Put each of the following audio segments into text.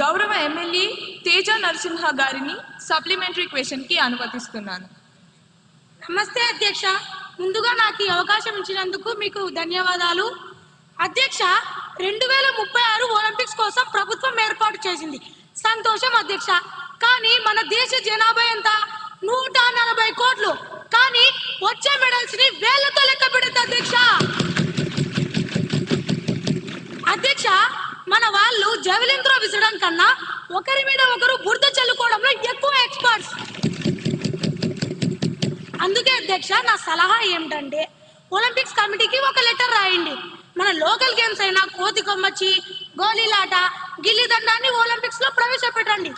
గౌరవ ఎమ్మెల్యే తేజ నరసింహ గారిని సప్లిమెంటరీ క్వశ్చన్కి అనుమతిస్తున్నాను. నమస్తే అధ్యక్ష. ముందుగా నాకు ఈ అవకాశం ఇచ్చినందుకు మీకు ధన్యవాదాలు. అధ్యక్ష రెండు వేల ముప్పై ఆరు ఒలింపిక్స్ కోసం ప్రభుత్వం ఏర్పాటు చేసింది. సంతోషం అధ్యక్ష. కానీ మన దేశ జనాభా ఎంత? నూట నలభై కోట్లు. కానీ వచ్చే మెడల్స్ని వేలతో లెక్క పెడద్దు అధ్యక్ష అధ్యక్ష మన వాళ్ళు జవలిన్ త్రో విసరడం కన్నా ఒకరి మీద ఒకరు బురద చల్లుకోవడంలో ఎక్కువ ఎక్స్పర్ట్స్ అందుకే అధ్యక్ష నా సలహా ఏమిటంటే ఒలింపిక్స్ కమిటీకి ఒక లెటర్ రాయండి. మన లోకల్ గేమ్స్ అయినా కోతి కొమ్మచ్చి గోళీలాట గిల్లిదండాన్ని ఒలింపిక్స్లో ప్రవేశపెట్టండి.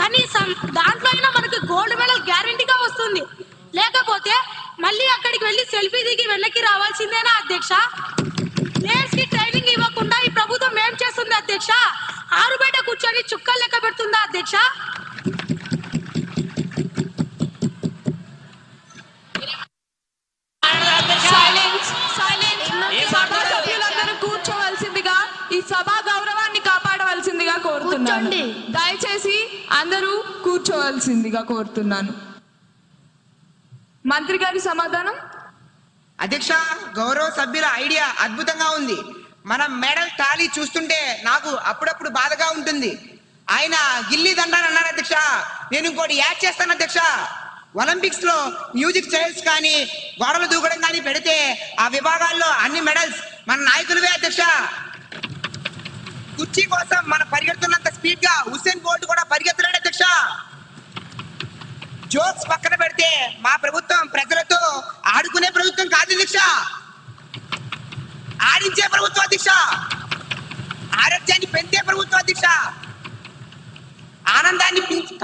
కనీసం దాంట్లో అయినా మనకి గోల్డ్ మెడల్ గ్యారంటీగా వస్తుంది. లేకపోతే మళ్ళీ అక్కడికి వెళ్ళి సెల్ఫీ దిగి వెనక్కి రావాల్సిందేనా అధ్యక్ష? అధ్యక్ష. ఆరు బయట కూర్చొని చుక్కలు లెక్క పెడుతుందా అధ్యక్ష? కూర్చోవలసిందిగా ఈ సభా గౌరవాన్ని కాపాడవలసిందిగా కోరుతున్నాను. దయచేసి అందరూ కూర్చోవలసిందిగా కోరుతున్నాను. మంత్రి గారి సమాధానం? అధ్యక్ష గౌరవ సభ్యుల ఐడియా అద్భుతంగా ఉంది. మనం మెడల్ తాళి చూస్తుంటే నాకు అప్పుడప్పుడు బాధగా ఉంటుంది. ఆయన గిల్లీ దండాన్ని అన్నారు అధ్యక్ష. నేను ఇంకోటి యాడ్ చేస్తాను అధ్యక్ష. ఒలింపిక్స్లో మ్యూజిక్ చైల్స్ కానీ గోడలు దూకడం కానీ పెడితే ఆ విభాగాల్లో అన్ని మెడల్స్ మన నాయకులవే అధ్యక్ష. కుర్చీ కోసం మనం పరిగెడుతున్నంత స్పీడ్గా హుసేన్ బోల్ట్ కూడా పరిగెత్తలేడు అధ్యక్ష. జోక్స్ పక్కన పెడితే మా ప్రభుత్వం ప్రజలతో ఆడుకునే ప్రభుత్వం కాదు అధ్యక్ష ఆడించే ప్రభుత్వ అధ్యక్ష. ఆరోగ్యాన్ని పెంచే ప్రభుత్వ అధ్యక్ష. ఆనందాన్ని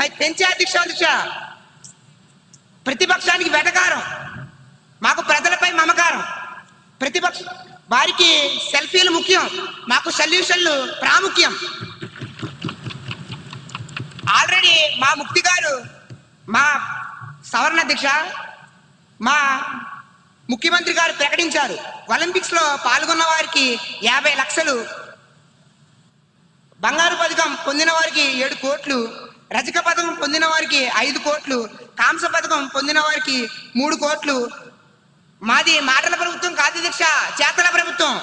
పెంచే అధ్యక్ష అధ్యక్ష. ప్రతిపక్షానికి వెటకారం. మాకు ప్రజలపై మమకారం. ప్రతిపక్ష వారికి సెల్ఫీలు ముఖ్యం. మాకు సొల్యూషన్లు ప్రాముఖ్యం. ఆల్రెడీ మా ముక్తి గారు మా సవరణ దీక్ష మా ముఖ్యమంత్రి గారు ప్రకటించారు. ఒలింపిక్స్లో పాల్గొన్న వారికి యాభై లక్షలు. బంగారు పథకం పొందిన వారికి ఏడు కోట్లు రజక పథకం పొందిన వారికి ఐదు కోట్లు కాంస పథకం పొందిన వారికి మూడు కోట్లు. మాది మాటల ప్రభుత్వం కాదు దీక్ష చేతల ప్రభుత్వం.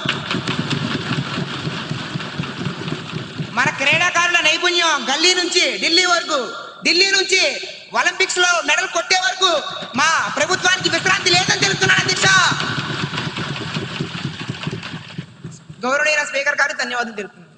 మన క్రీడాకారుల నైపుణ్యం గల్లీ నుంచి ఢిల్లీ వరకు ఢిల్లీ నుంచి ఒలింపిక్స్లో మెడల్ కొట్టే వరకు మా గౌరవనీయ స్పీకర్ గారు ధన్యవాదాలు తెలుపుతున్నాను.